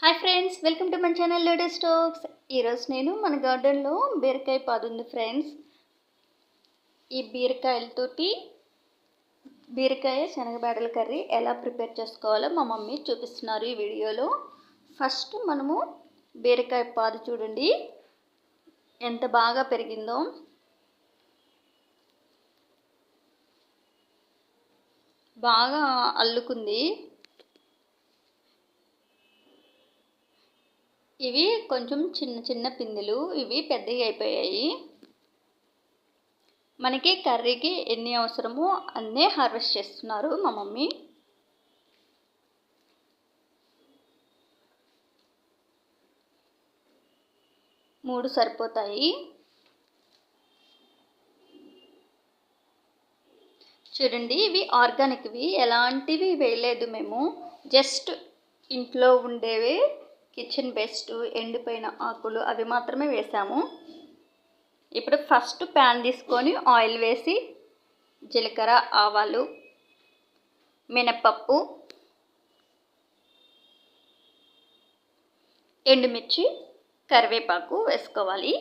Hi friends welcome to మన channel ladies stocks ఈరోజు నేను మన గార్డెన్లో బీరకాయ పాదు ఉంది ఫ్రెండ్స్. ఈ బీరకాయలతోటి బీరకాయ శనగబేడల కర్రీ ఎలా ప్రిపేర్ చేసుకోవాలో మా మమ్మీ చూపిస్తున్నారు ఈ వీడియోలో. ఫస్ట్ మనము బీరకాయ పాదు చూడండి. ఎంత బాగా పెరిగిందో. బాగా అల్లుకుంది. ఇవి కొంచెం చిన్న చిన్న పిందెలు. ఇవి పెద్దవి అయిపోయాయి. మనకి కర్రీకి ఎన్ని అవసరమో అన్నీ హార్వెస్ట్ చేస్తున్నారు మా మమ్మీ. మూడు సరిపోతాయి. చూడండి ఇవి ఆర్గానిక్వి. ఎలాంటివి వేయలేదు మేము. జస్ట్ ఇంట్లో ఉండేవి. కిచెన్ బెస్ట్ ఎండిపోయిన ఆకులు అవి మాత్రమే వేసాము. ఇప్పుడు ఫస్ట్ ప్యాన్ తీసుకొని ఆయిల్ వేసి జీలకర్ర ఆవాలు మినపప్పు ఎండుమిర్చి కరివేపాకు వేసుకోవాలి.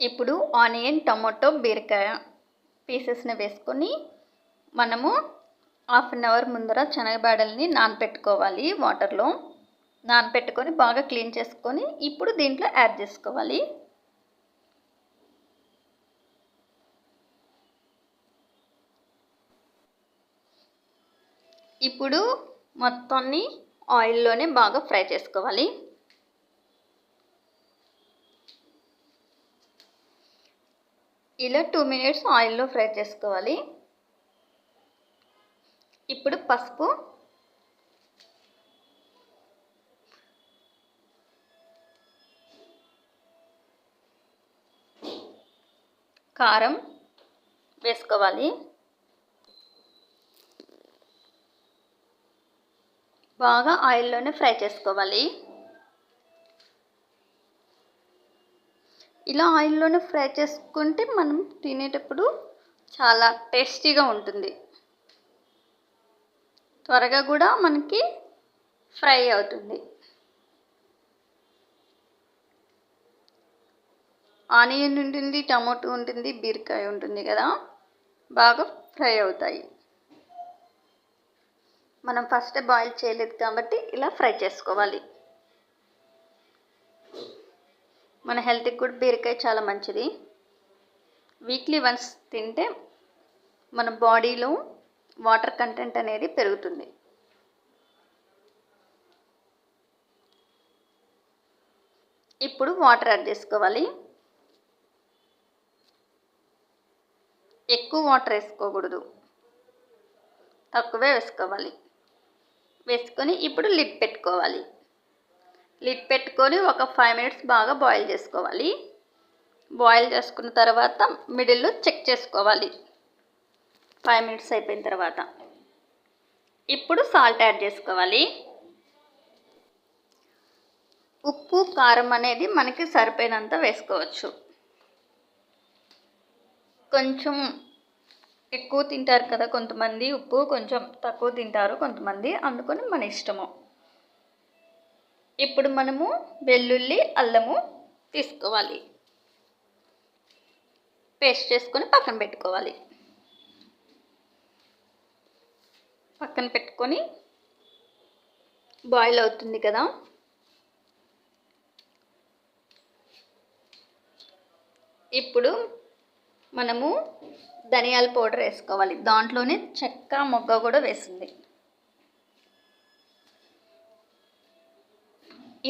ఇప్పుడు ఆనియన్ టమాటో బీరకాయ పీసెస్ని వేసుకొని మనము హాఫ్ అన్ అవర్ ముందర శనగబాడల్ని నానపెట్టుకోవాలి వాటర్లో. నానపెట్టుకొని బాగా క్లీన్ చేసుకొని ఇప్పుడు దీంట్లో యాడ్ చేసుకోవాలి. ఇప్పుడు మొత్తాన్ని ఆయిల్లోనే బాగా ఫ్రై చేసుకోవాలి. ఇలా టూ మినిట్స్ ఆయిల్లో ఫ్రై చేసుకోవాలి. పసుపు. కారం వేసుకోవాలి. బాగా ఆయిల్లోనే ఫ్రై చేసుకోవాలి. ఇలా ఆయిల్లోనే ఫ్రై చేసుకుంటే మనం తినేటప్పుడు చాలా టేస్టీగా ఉంటుంది. త్వరగా కూడా మనకి ఫ్రై అవుతుంది. ఆనియన్ ఉంటుంది టమాటో ఉంటుంది బీరకాయ ఉంటుంది కదా బాగా ఫ్రై అవుతాయి. మనం ఫస్ట్ బాయిల్ చేయలేదు కాబట్టి ఇలా ఫ్రై చేసుకోవాలి. మన హెల్త్కి కూడా బీరకాయ చాలా మంచిది. వీక్లీ వన్స్ తింటే మన బాడీలో వాటర్ కంటెంట్ అనేది పెరుగుతుంది. ఇప్పుడు వాటర్ యాడ్ చేసుకోవాలి. ఎక్కువ వాటర్ వేసుకోకూడదు. తక్కువే వేసుకోవాలి. వేసుకొని ఇప్పుడు లిడ్ పెట్టుకోవాలి. లిడ్ పెట్టుకొని ఒక ఫైవ్ మినిట్స్ బాగా బాయిల్ చేసుకోవాలి. బాయిల్ చేసుకున్న తర్వాత మిడిల్లో చెక్ చేసుకోవాలి. ఫైవ్ మినిట్స్ అయిపోయిన తర్వాత ఇప్పుడు సాల్ట్ యాడ్ చేసుకోవాలి. ఉప్పు కారం అనేది మనకి సరిపోయినంత వేసుకోవచ్చు. కొంచెం ఎక్కువ తింటారు కదా కొంతమంది ఉప్పు కొంచెం తక్కువ తింటారు కొంతమంది అందుకని మన ఇష్టము. ఇప్పుడు మనము వెల్లుల్లి అల్లము తీసుకోవాలి. పేస్ట్ చేసుకొని పక్కన పెట్టుకోవాలి. పక్కన పెట్టుకొని బాయిల్ అవుతుంది కదా. ఇప్పుడు మనము ధనియాల పౌడర్ వేసుకోవాలి. దాంట్లోనే చెక్క మొగ్గ కూడా వేసింది.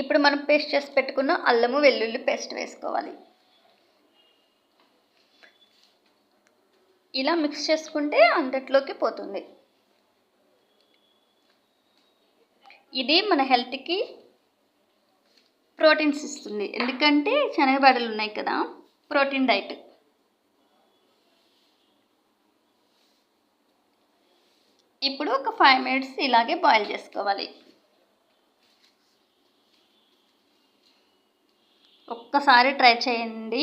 ఇప్పుడు మనం పేస్ట్ చేసి పెట్టుకున్న అల్లము వెల్లుల్లి పేస్ట్ వేసుకోవాలి. ఇలా మిక్స్ చేసుకుంటే అంతట్లోకి పోతుంది. ఇది మన హెల్త్కి ప్రోటీన్స్ ఇస్తుంది. ఎందుకంటే శనగబడలు ఉన్నాయి కదా ప్రోటీన్ డైట్. ఇప్పుడు ఒక ఫైవ్ మినిట్స్ ఇలాగే బాయిల్ చేసుకోవాలి. ఒక్కసారి ట్రై చేయండి.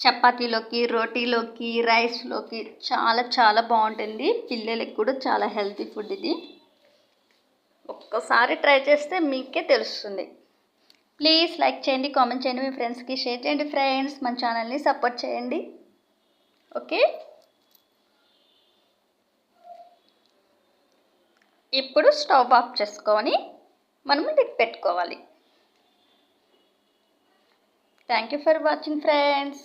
చపాతీలోకి రోటీలోకి రైస్లోకి చాలా చాలా బాగుంటుంది. పిల్లలకి కూడా చాలా హెల్తీ ఫుడ్ ఇది. ఒక్కసారి ట్రై చేస్తే మీకే తెలుస్తుంది. ప్లీజ్ లైక్ చేయండి కామెంట్ చేయండి మీ ఫ్రెండ్స్కి షేర్ చేయండి ఫ్రెండ్స్. మన ఛానల్ని సపోర్ట్ చేయండి. ఓకే? ఇప్పుడు స్టవ్ ఆఫ్ చేసుకొని మనము లిడ్ పెట్టుకోవాలి. Thank you for watching friends.